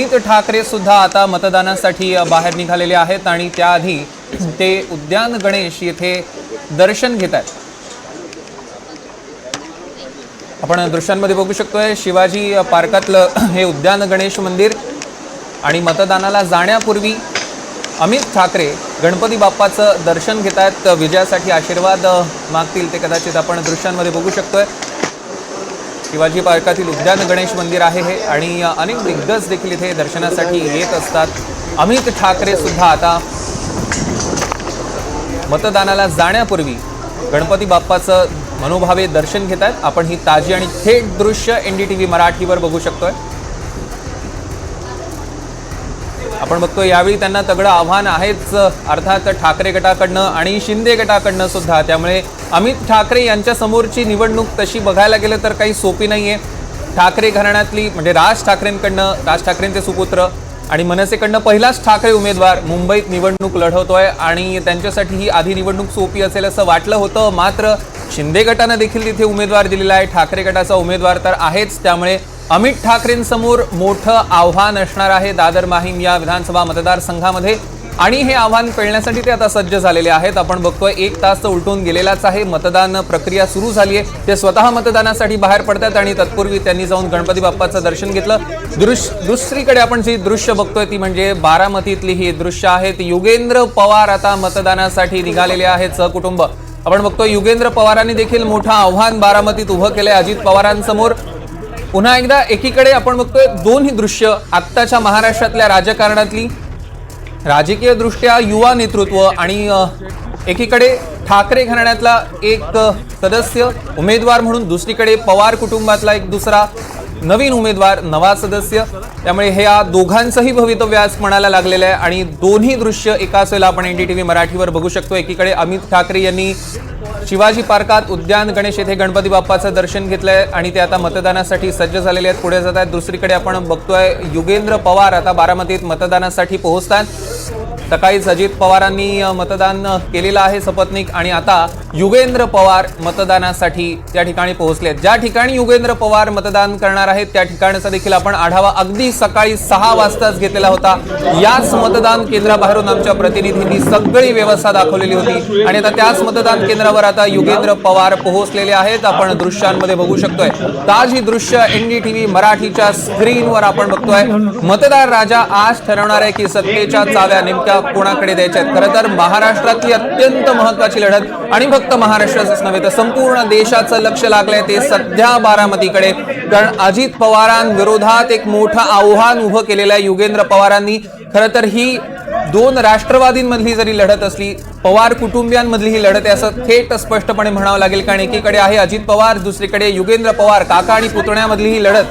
अमित ठाकरे सुद्धा आता मतदानासाठी बाहेर निघालेले आहेत आणि त्याआधी ते उद्यान गणेश येथे दर्शन घेत आहेत. आपण दृश्यांमध्ये बघू शकतोय शिवाजी पार्कातलं हे उद्यान गणेश मंदिर आणि मतदानाला जाण्यापूर्वी अमित ठाकरे गणपती बाप्पाचं दर्शन घेत आहेत. विजयासाठी आशीर्वाद मागतील ते कदाचित आपण दृश्यांमध्ये बघू शकतोय. शिवाजी पार्कातील उद्यान गणेश मंदिर आहे हे आणि अनेक दिग्गज देखील इथे दर्शनासाठी येत असतात. अमित ठाकरे सुद्धा आता मतदानाला जाण्यापूर्वी गणपती बाप्पाचं मनोभावे दर्शन घेत आहेत आपण ही ताजी आणि थेट दृश्य एन डी टी व्ही मराठीवर बघू शकतोय. आपण बघतो यावेळी त्यांना तगडं आव्हान आहेच अर्थात ठाकरे गटाकडनं आणि शिंदे गटाकडनं सुद्धा. त्यामुळे अमित ठाकरे यांच्या समोरची निवडणूक तशी बघायला गेलं तर काही सोपी नाही आहे ठाकरे घराण्यातली म्हणजे राज ठाकरेंकडनं राज ठाकरेंचे सुपुत्र आणि मनसेकडनं पहिलाच ठाकरे उमेदवार मुंबईत निवडणूक लढवतोय आणि त्यांच्यासाठी ही आधी निवडणूक सोपी असेल असं वाटलं होतं. मात्र शिंदे गटानं देखील तिथे उमेदवार दिलेला आहे. ठाकरे गटाचा उमेदवार तर आहेच. त्यामुळे अमित ठाकरेंसमोर मोठं आव्हान असणार आहे दादर माहीम या विधानसभा मतदारसंघामध्ये. आणि हे आव्हान पेलण्यासाठी ते आता सज्ज झालेले आहेत. आपण बघतोय एक तास तर उलटून गेलेलाच आहे. मतदान प्रक्रिया सुरू झाली आहे. ते स्वतः मतदानासाठी बाहेर पडतात आणि तत्पूर्वी त्यांनी जाऊन गणपती बाप्पाचं दर्शन घेतलं. दृश्य दुसरीकडे आपण जी दृश्य बघतोय ती म्हणजे बारामतीतली ही दृश्य आहेत युगेंद्र पवार आता मतदानासाठी निघालेले आहेत सहकुटुंब. आपण बघतोय युगेंद्र पवारांनी देखील मोठं आव्हान बारामतीत उभं केलंय. अजित पवारांसमोर पुन्हा एकदा एकीकडे आपण बघतोय दोन ही दृश्य आत्ताच्या महाराष्ट्रातल्या राजकारणातली. राजकीय दृष्ट्या युवा नेतृत्व आणि एकीकडे ठाकरे घराण्यातला एक सदस्य उमेदवार म्हणून दुसरीकडे पवार कुटुंबातला एक दुसरा नवीन उमेदवार नवा सदस्य. त्यामुळे हे या दोघांचंही भवितव्य आज म्हणायला लागलेलं आहे. आणि दोन्ही दृश्य एकाच वेळेला आपण एन डी टी व्ही मराठीवर बघू शकतो. एकीकडे अमित ठाकरे यांनी शिवाजी पार्कात उद्यान गणेश येथे गणपती बाप्पाचं दर्शन घेतलंय आणि ते आता मतदानासाठी सज्ज झालेले आहेत. पुढे जात आहेत दुसरीकडे आपण बघतोय युगेंद्र पवार आता बारामतीत मतदानासाठी पोहोचतात सकाळीच अजित पवारांनी मतदान केलेलं आहे सपत्निक आणि आता युगेंद्र पवार मतदानासाठी त्या ठिकाणी पोहोचलेत. ज्या ठिकाणी युगेंद्र पवार मतदान करणार आहेत त्या ठिकाणचा देखील आपण आढावा अगदी सकाळी सहा वाजताच घेतलेला होता. याच मतदान केंद्राबाहेरून आमच्या प्रतिनिधींनी सगळी व्यवस्था दाखवलेली होती. आणि आता त्याच मतदान केंद्रावर आता युगेंद्र पवार पोहोचलेले आहेत. आपण दृश्यांमध्ये बघू शकतोय. ताजी दृश्य एनडीटीव्ही मराठीच्या स्क्रीनवर आपण बघतोय. मतदार राजा आज ठरवणार आहे की सत्तेच्या चाव्या नेमक्या कोणाकडे द्यायच्या आहेत? खरं तर महाराष्ट्रातली अत्यंत महत्वाची लढत आणि फक्त महाराष्ट्राचंच नव्हे तर संपूर्ण देशाचं लक्ष लागलंय ते सध्या बारामतीकडे. कारण अजित पवारांविरोधात एक मोठं आव्हान उभं केलेलं आहे युगेंद्र पवारांनी. खरं तर ही दोन राष्ट्रवादींमधली जरी लढत असली पवार कुटुंबियांमधली ही लढत आहे असं थेट स्पष्टपणे म्हणावं लागेल कारण एकीकडे आहे अजित पवार दुसरीकडे युगेंद्र पवार काका आणि पुतण्यामधली ही लढत.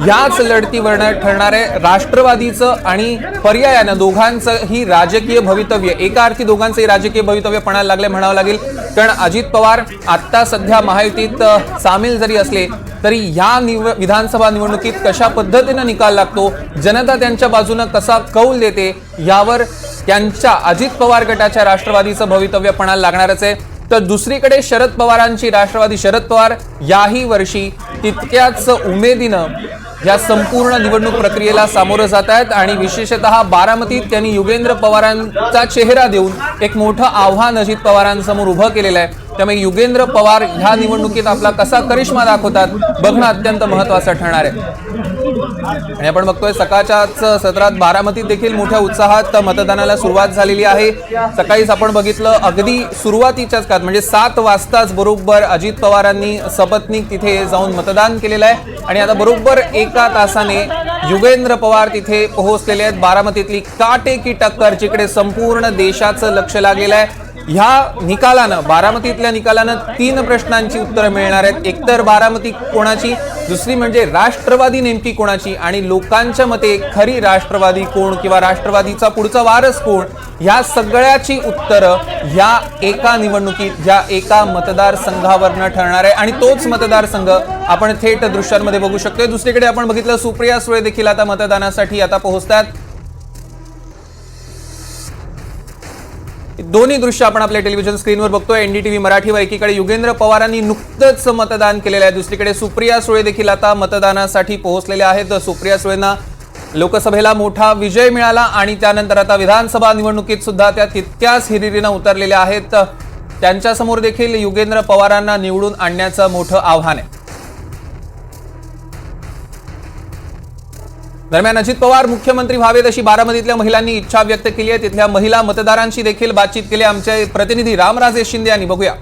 याच लढतीवर ठरणारे राष्ट्रवादीचं आणि पर्यायानं दोघांचं ही राजकीय भवितव्य एका अर्थी दोघांचंही राजकीय भवितव्य पणाला लागले म्हणावं लागेल. कारण अजित पवार आत्ता सध्या महायुतीत सामील जरी असले तरी या निव विधानसभा निवडणुकीत कशा पद्धतीनं निकाल लागतो जनता त्यांच्या बाजूनं कसा कौल देते यावर त्यांच्या अजित पवार गटाच्या राष्ट्रवादीचं भवितव्य पणाला लागणारच आहे. तर दुसरीकडे शरद पवारांची राष्ट्रवादी शरद पवार याही वर्षी तितक्याच उमेदीनं या संपूर्ण निवडणूक प्रक्रियेला सामोरं जात आहेत आणि विशेषतः बारामतीत त्यांनी युगेंद्र पवारांचा चेहरा देऊन एक मोठं आव्हान अजित पवारांसमोर उभं केलेलं आहे. त्यामुळे युगेंद्र पवार ह्या निवडणुकीत आपला कसा करिश्मा दाखवतात बघणं अत्यंत महत्वाचं ठरणार आहे. आणि आपण बघतोय सकाळच्याच सत्रात बारामतीत देखील मोठ्या उत्साहात मतदानाला सुरुवात झालेली आहे. सकाळीच आपण बघितलं अगदी सुरुवातीच्याच काळात म्हणजे सात वाजताच बरोबर अजित पवारांनी सपत्नीक तिथे जाऊन मतदान केलेलं आहे. आणि आता बरोबर एका तासाने युगेंद्र पवार तिथे पोहोचलेले आहेत. बारामतीतली काटेकी टक्कर जिकडे संपूर्ण देशाचं लक्ष लागलेलं आहे. ह्या निकालानं बारामतीतल्या निकालानं तीन प्रश्नांची उत्तरं मिळणार आहेत. एकतर बारामती कोणाची दुसरी म्हणजे राष्ट्रवादी नेमकी कोणाची आणि लोकांच्या मते खरी राष्ट्रवादी कोण किंवा राष्ट्रवादीचा पुढचा वारस कोण ह्या सगळ्याची उत्तरं ह्या एका निवडणुकीत ह्या एका मतदारसंघावरनं ठरणार आहे. आणि तोच मतदारसंघ आपण थेट दृश्यांमध्ये बघू शकतोय. दुसरीकडे आपण बघितलं सुप्रिया सुळे देखील आता मतदानासाठी आता पोहोचतात. दोन्ही दृश्य आपण आपल्या टेलिव्हिजन स्क्रीनवर बघतोय. एनडीटीव्ही मराठीवर एकीकडे युगेंद्र पवारांनी नुकतंच मतदान केलेलं आहे. दुसरीकडे सुप्रिया सुळे देखील आता मतदानासाठी पोहोचलेल्या आहेत. सुप्रिया सुळेंना लोकसभेला मोठा विजय मिळाला आणि त्यानंतर आता विधानसभा निवडणुकीत सुद्धा त्या तितक्याच हिरिरीनं उतरलेल्या आहेत. त्यांच्यासमोर देखील युगेंद्र पवारांना निवडून आणण्याचं मोठं आव्हान आहे. दरम्यान अजित पवार मुख्यमंत्री व्हावेत अशी बारामतीतल्या महिलांनी इच्छा व्यक्त केली आहे. तिथल्या महिला मतदारांशी देखील बातचीत केली आमचे प्रतिनिधी रामराजे शिंदे यांनी. बघूया.